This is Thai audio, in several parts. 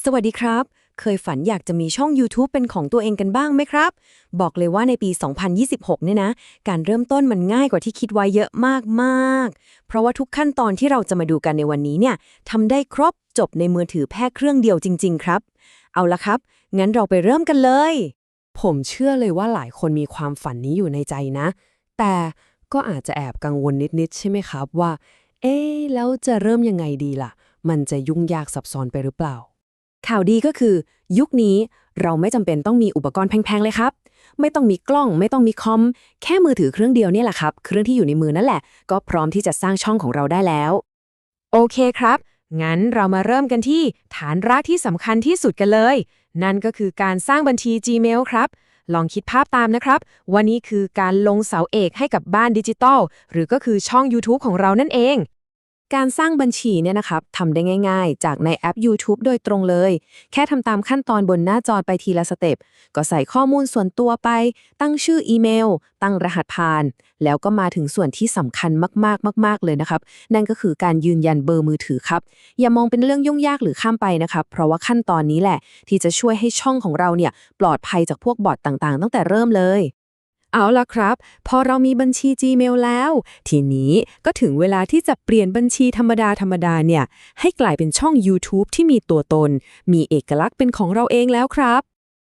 สวัสดีครับ เคยฝันอยากจะมีช่อง YouTube เป็นของตัวเองกันบ้างไหมครับ บอกเลยว่าในปี 2026 เนี่ยนะ การเริ่มต้นมันง่ายกว่าที่คิดไว้เยอะมาก ๆ เพราะว่าทุกขั้นตอนที่เราจะมาดูกันในวันนี้เนี่ยทำได้ครบจบในมือถือแค่เครื่องเดียวจริง ๆ ครับ เอาละครับ งั้นเราไปเริ่มกันเลย ผมเชื่อเลยว่าหลายคนมีความฝันนี้อยู่ในใจนะ แต่ก็อาจจะแอบกังวลนิด ๆ ใช่ไหมครับว่า เอ๊ะแล้วจะเริ่มยังไงดีล่ะ มันจะยุ่งยากซับซ้อนไปหรือเปล่า ข่าวดีก็คือ ยุคนี้เราไม่จำเป็นต้องมีอุปกรณ์แพงๆเลยครับ ไม่ต้องมีกล้อง ไม่ต้องมีคอม แค่มือถือเครื่องเดียวนี่แหละครับ เครื่องที่อยู่ในมือนั่นแหละ ก็พร้อมที่จะสร้างช่องของเราได้แล้ว โอเคครับ งั้นเรามาเริ่มกันที่ฐานรากที่สำคัญที่สุดกันเลย นั่นก็คือการสร้างบัญชี Gmail ครับ ลองคิดภาพตามนะครับ ว่านี่คือการลงเสาเอกให้กับบ้านดิจิตอลหรือก็คือช่อง YouTube ของเรานั่นเอง การสร้างบัญชีเนี่ยนะครับทำได้ง่าย ๆ จากในแอป YouTube โดยตรงเลย แค่ทำตามขั้นตอนบนหน้าจอไปทีละสเต็ป ก็ใส่ข้อมูลส่วนตัวไป ตั้งชื่ออีเมล ตั้งรหัสผ่าน แล้วก็มาถึงส่วนที่สำคัญมากๆ มาก ๆ เลยนะครับ นั่นก็คือการยืนยันเบอร์มือถือครับ อย่ามองเป็นเรื่องยุ่งยากหรือข้ามไปนะครับ เพราะว่าขั้นตอนนี้แหละ ที่จะช่วยให้ช่องของเราเนี่ยปลอดภัยจากพวกบอทต่างๆ ตั้งแต่เริ่มเลย เอาล่ะครับ พอเรามีบัญชี Gmail แล้ว ทีนี้ก็ถึงเวลาที่จะเปลี่ยนบัญชีธรรมดาธรรมดาเนี่ย ให้กลายเป็นช่อง YouTube ที่มีตัวตน มีเอกลักษณ์เป็นของเราเองแล้วครับ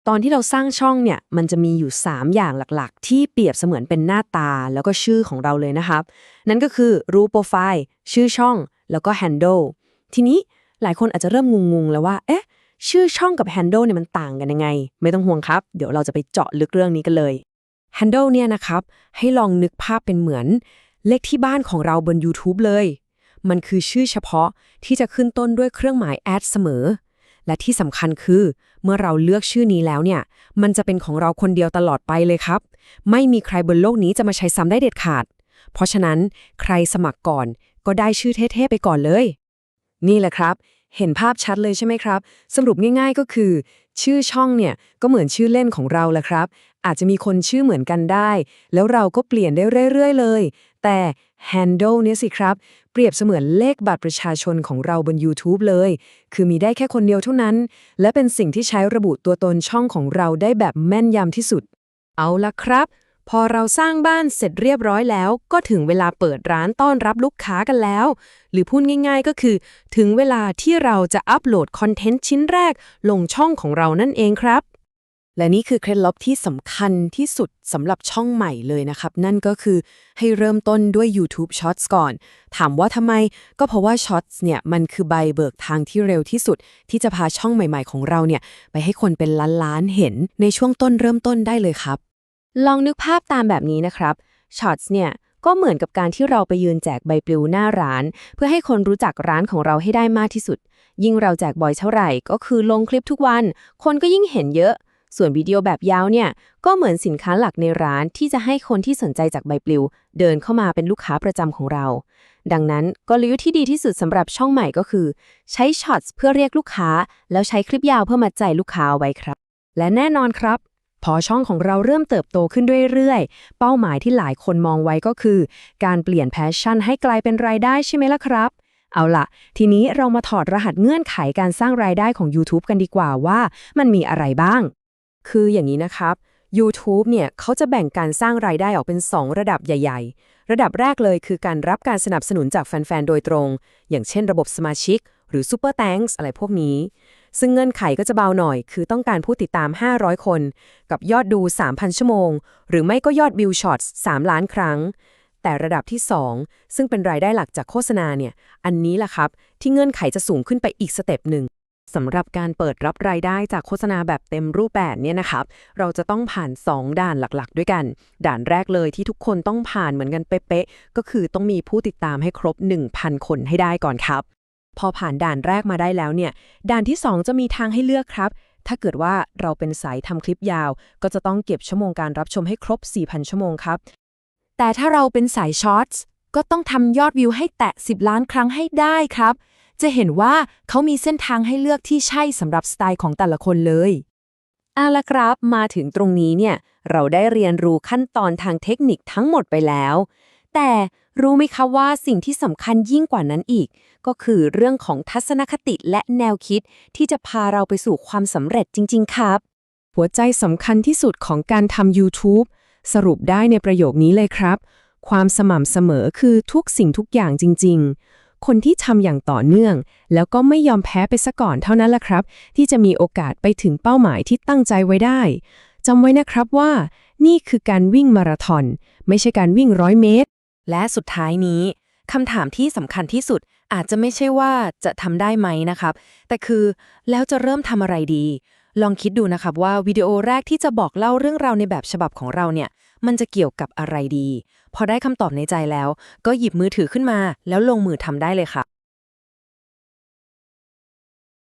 ตอนที่เราสร้างช่องเนี่ย มันจะมีอยู่ 3 อย่างหลักๆ ที่เปรียบเสมือนเป็นหน้าตาแล้วก็ชื่อของเราเลยนะครับ นั่นก็คือรูปโปรไฟล์ชื่อช่อง แล้วก็ handle ทีนี้หลายคนอาจจะเริ่มงงๆแล้วว่า เอ๊ะชื่อช่องกับ handle เนี่ยมันต่างกันยังไง ไม่ต้องห่วงครับ เดี๋ยวเราจะไปเจาะลึกเรื่องนี้กันเลย Handle เนี่ยนะครับ ให้ลองนึกภาพเป็นเหมือน เลขที่บ้านของเราบน YouTube เลย มันคือชื่อเฉพาะที่จะขึ้นต้นด้วยเครื่องหมาย add เสมอ และที่สำคัญคือ เมื่อเราเลือกชื่อนี้แล้วเนี่ย มันจะเป็นของเราคนเดียวตลอดไปเลยครับ ไม่มีใครบนโลกนี้จะมาใช้ซ้ำได้เด็ดขาด เพราะฉะนั้นใครสมัครก่อน ก็ได้ชื่อเท่ๆไปก่อนเลย นี่แหละครับเห็นภาพชัดเลยใช่ไหมครับ สรุปง่ายๆก็คือ ชื่อช่องเนี่ย ก็เหมือนชื่อเล่นของเราแหละครับ อาจจะมีคนชื่อเหมือนกันได้ แล้วเราก็เปลี่ยนได้เรื่อย ๆ เลย แต่ handle เนี่ยสิครับ เปรียบเสมือนเลขบัตรประชาชนของเราบน YouTube เลย คือมีได้แค่คนเดียวเท่านั้น และเป็นสิ่งที่ใช้ระบุตัวตนช่องของเราได้แบบแม่นยำที่สุด เอาละครับ พอเราสร้างบ้านเสร็จเรียบร้อยแล้ว ก็ถึงเวลาเปิดร้านต้อนรับลูกค้ากันแล้ว หรือพูดง่าย ๆ ก็คือ ถึงเวลาที่เราจะอัปโหลดคอนเทนต์ชิ้นแรกลงช่องของเรานั่นเองครับ และนี่คือเคล็ดลับที่สำคัญที่สุดสำหรับช่องใหม่เลยนะครับ นั่นก็คือให้เริ่มต้นด้วย YouTube Shorts ก่อน ถามว่าทำไมก็เพราะว่า Shorts เนี่ยมันคือใบเบิกทางที่เร็วที่สุด ที่จะพาช่องใหม่ๆของเราเนี่ย ไปให้คนเป็นล้านๆเห็นในช่วงต้นเริ่มต้นได้เลยครับ ลองนึกภาพตามแบบนี้นะครับ Shorts เนี่ยก็เหมือนกับการที่เราไปยืนแจกใบปลิวหน้าร้าน เพื่อให้คนรู้จักร้านของเราให้ได้มากที่สุด ยิ่งเราแจกบ่อยเท่าไหร่ ก็คือลงคลิปทุกวัน คนก็ยิ่งเห็นเยอะ ส่วนวิดีโอแบบยาวเนี่ย ก็เหมือนสินค้าหลักในร้านที่จะให้คนที่สนใจจากใบปลิว เดินเข้ามาเป็นลูกค้าประจำของเรา ดังนั้นกลยุทธ์ที่ดีที่สุดสำหรับช่องใหม่ก็คือ ใช้ช็อตเพื่อเรียกลูกค้า แล้วใช้คลิปยาวเพื่อมัดใจลูกค้าไว้ครับ และแน่นอนครับ พอช่องของเราเริ่มเติบโตขึ้นเรื่อยๆ เป้าหมายที่หลายคนมองไว้ก็คือ การเปลี่ยนแพชชั่นให้กลายเป็นรายได้ใช่ไหมล่ะครับเอาล่ะทีนี้เรามาถอดรหัสเงื่อนไขการสร้างรายได้ของ YouTube กันดีกว่าว่า มันมีอะไรบ้าง คืออย่างนี้นะครับ YouTube เนี่ยเขาจะแบ่งการสร้างรายได้ออกเป็น 2 ระดับใหญ่ ๆ ระดับแรกเลยคือการรับการสนับสนุนจากแฟน ๆ โดยตรง อย่างเช่นระบบสมาชิก หรือ Super Thanks อะไรพวกนี้ ซึ่งเงื่อนไขก็จะเบาหน่อย คือต้องการผู้ติดตาม 500 คน กับยอดดู 3,000 ชั่วโมง หรือไม่ก็ยอดวิวช็อต3ล้านครั้ง แต่ระดับที่ 2 ซึ่งเป็นรายได้หลักจากโฆษณาเนี่ย อันนี้ล่ะครับ ที่เงื่อนไขจะสูงขึ้นไปอีกสเต็ปหนึ่ง สำหรับการเปิดรับรายได้จากโฆษณาแบบเต็มรูปแบบเนี่ยนะครับเราจะต้องผ่าน 2 ด่านหลักๆ ด้วยกัน ด่านแรกเลยที่ทุกคนต้องผ่านเหมือนกันเป๊ะๆก็คือต้องมีผู้ติดตามให้ครบ 1,000 คนให้ได้ก่อนครับ พอผ่านด่านแรกมาได้แล้วเนี่ย ด่านที่ 2 จะมีทางให้เลือกครับ ถ้าเกิดว่าเราเป็นสายทำคลิปยาว ก็จะต้องเก็บชั่วโมงการรับชมให้ครบ 4,000 ชั่วโมงครับ แต่ถ้าเราเป็นสายช็อตก็ต้องทำยอดวิวให้แตะ 10 ล้านครั้งให้ได้ครับ จะเห็นว่าเขามีเส้นทางให้เลือกที่ใช่สำหรับสไตล์ของแต่ละคนเลยเอาละครับมาถึงตรงนี้เนี่ย เราได้เรียนรู้ขั้นตอนทางเทคนิคทั้งหมดไปแล้ว แต่รู้ไหมคะว่าสิ่งที่สำคัญยิ่งกว่านั้นอีก ก็คือเรื่องของทัศนคติและแนวคิดที่จะพาเราไปสู่ความสำเร็จจริง ๆ ครับ หัวใจสำคัญที่สุดของการทำ YouTube สรุปได้ในประโยคนี้เลยครับ ความสม่ำเสมอคือทุกสิ่งทุกอย่างจริง ๆ คนที่ทำอย่างต่อเนื่อง แล้วก็ไม่ยอมแพ้ไปซะก่อนเท่านั้นแหละครับ ที่จะมีโอกาสไปถึงเป้าหมายที่ตั้งใจไว้ได้จำไว้นะครับว่า นี่คือการวิ่งมาราธอนไม่ใช่การวิ่งร้อยเมตร และสุดท้ายนี้คำถามที่สำคัญที่สุดอาจจะไม่ใช่ว่าจะทำได้ไหมนะครับ แต่คือแล้วจะเริ่มทำอะไรดี ลองคิดดูนะครับว่าวิดีโอแรกที่จะบอกเล่าเรื่องราวในแบบฉบับของเราเนี่ย มันจะเกี่ยวกับอะไรดี พอได้คำตอบในใจแล้ว ก็หยิบมือถือขึ้นมา แล้วลงมือทำได้เลยค่ะ